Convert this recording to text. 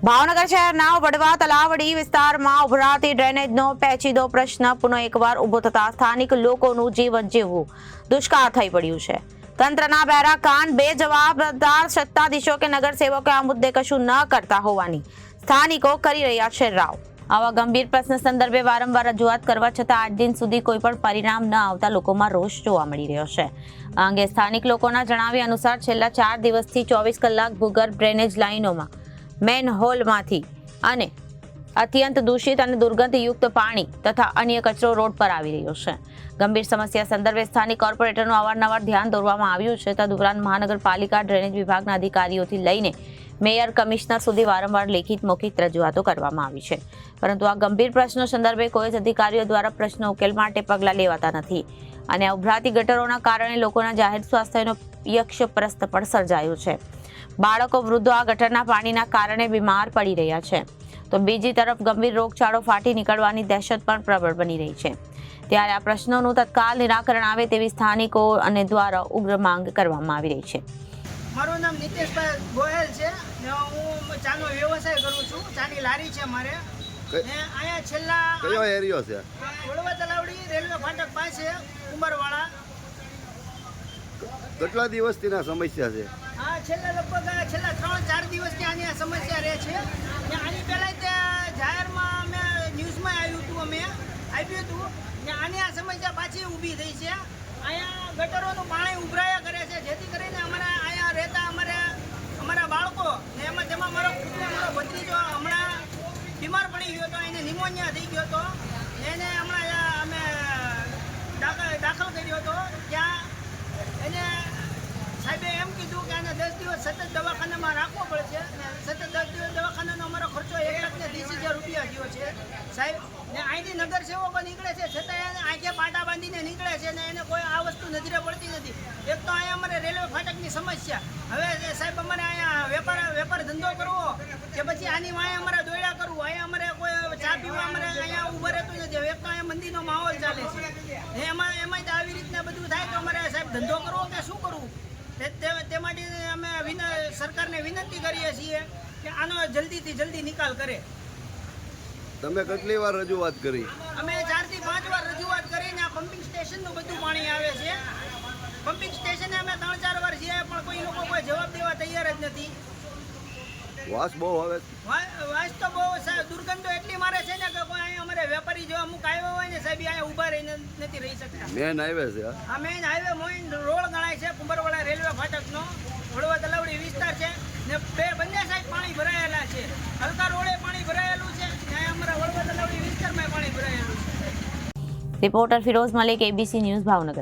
ભાવનગર શહેરના વડવા તલાવડી વિસ્તારમાં ઉભરાતી ડ્રેનેજનો પેચીદો પ્રશ્ન પુનઃ એકવાર ઊભો થતા સ્થાનિક લોકોનું જીવન જીવવું દુષ્કાળ થઈ પડ્યું છે. તંત્રના બહેરા કાન બે જવાબદાર સત્તાધીશો કે નગરસેવકો આ મુદ્દે કશું ન કરતા હોવાની સ્થાનિકો કરી રહ્યા છે રાવ. આવા ગંભીર પ્રશ્ન સંદર્ભે વારંવાર રજૂઆત કરવા છતાં આજ દિન સુધી કોઈ પણ પરિણામ ન આવતા લોકોમાં રોષ જોવા મળી રહ્યો છે. આ અંગે સ્થાનિક લોકોના જણાવ્યા અનુસાર છેલ્લા ચાર દિવસથી ચોવીસ કલાક ભૂગર્ભ ડ્રેનેજ લાઇનોમાં મેન હોલમાંથી અને અત્યંત દૂષિત અને દુર્ગંધયુક્ત પાણી તથા અન્ય કચરો રોડ પર આવી રહ્યો છે. ગંભીર સમસ્યા સંદર્ભે સ્થાનિક કોર્પોરેટરનું અવારનવાર ધ્યાન દોરવામાં આવ્યું છે. તદુપરાંત મહાનગરપાલિકા ડ્રેનેજ વિભાગના અધિકારીઓથી લઈને મેયર કમિશનર સુધી વારંવાર લેખિત મૌખિક રજૂઆતો કરવામાં આવી છે. પરંતુ આ ગંભીર પ્રશ્નો સંદર્ભે કોઈ જ અધિકારીઓ દ્વારા પ્રશ્નો ઉકેલ માટે પગલાં લેવાતા નથી. અને ઉભરાતી ગટરોના કારણે લોકોના જાહેર સ્વાસ્થ્યનો યક્ષપ્રસ્ત પણ સર્જાયું છે. બાળકો વૃદ્ધો આ ગટરના પાણીના કારણે બીમાર પડી રહ્યા છે. તો બીજી તરફ ગંભીર રોગચાળો ફાટી નીકળવાની દહેશત પણ પ્રબળ બની રહી છે. ત્યારે આ પ્રશ્નોનું તત્કાલ નિરાકરણ આવે તેવી સ્થાનિકો અને દ્વારા ઉગ્ર માંગ કરવામાં આવી રહી છે. મારું નામ નીતેશભાઈ ગોહેલ છે હું ચાનો વ્યવસાય કરું છું. ચાની લારી છે મારે અહીંયા છેલ્લા કયો એરિયો છે? રેલવે ફાટક પાસે. કેટલા દિવસથી ના સમસ્યા છે? આ છેલ્લા લગભગ છેલ્લા ત્રણ, ચાર દિવસથી આની આ સમસ્યા રહે છે. ને આની પહેલાં તે જાહેરમાં અમે ન્યૂઝમાં આવ્યું હતું, અમે આવ્યું હતું. ને આની આ સમસ્યા પાછી ઊભી થઈ છે. અહીંયા ગટરોનું પાણી ઉભરાયા કરે છે. જેથી કરીને અમારા અહીંયા રહેતા અમારે, અમારા બાળકો ને એમાં તેમાં મારો ખુદનો મારો હમણાં બીમાર પડી ગયો હતો. એને નિમોનિયા થઈ ગયો હતો. એને હમણાં આ અમે દાખલ દાખલ કર્યો હતો ત્યાં એને સાહેબે એમ કીધું કે આને દસ દિવસ સતત દવાખાનામાં રાખવો પડશે ને સતત દસ દિવસ દવાખાનાનો અમારો ખર્ચો એક લાખ ને ત્રીસ હજાર રૂપિયા થયો છે સાહેબ, ને અહીંથી નગરસેવકો નીકળે છે છતાં એને આંખે પાટા બાંધીને નીકળે છે ને એને કોઈ આ વસ્તુ નજરે પડતી નથી. એક તો અહીંયા અમારે રેલવે ફાટકની સમસ્યા. હવે સાહેબ, અમારે અહીંયા વેપાર વેપાર ધંધો કરવો કે પછી આની વાંહે અમારે દોડ્યા કરવું? અહીંયા અમારે કોઈ ચા પીવા અમારે અહીંયા ઊભા નથી. એક તો અહીંયા મંદિરનો માહોલ ચાલે છે. એમાં એમાં જ આવી રીતના બધું થાય તો અમારે સાહેબ ધંધો કરવો કે શું કરવું? તે માટે અમે સરકારને વિનંતી કરીએ છીએ કે આનો જલ્દીથી જલ્દી નિકાલ કરે. તમે કેટલી વાર રજૂઆત કરી? અમે ચારથી પાંચ વાર રજૂઆત કરીને આ પમ્પિંગ સ્ટેશનનું બધું પાણી આવે છે. પમ્પિંગ સ્ટેશને અમે ત્રણ ચાર વાર જઈએ પણ કોઈ લોકો કોઈ જવાબ દેવા તૈયાર જ નથી. વાસ બહુ આવે. વાસ તો બહુ દુર્ગંધો એટલી મારે છે ને કે કોઈ અહીંયા અમારે વેપારી જો અમુક આવ્યો હોય ને સાહેબ અહીંયા ઊભા રહીને નથી રહી શકતા. મેન હાઈવે છે આ. મેન હાઈવે મોઈન રોડ ગણાય છે કુંભરવાડા રેલવે ફાટકનો. વડવા તલાવડી વિસ્તાર છે ને બે બંને સાઈડ પાણી ભરાયેલા છે. હલકા રોડે પાણી ભરાયેલું છે ને અમારા વડવા તલાવડી વિસ્તારમાં પાણી ભરાયેલું છે reporter Firoz Malik ABC news Bhavnagar.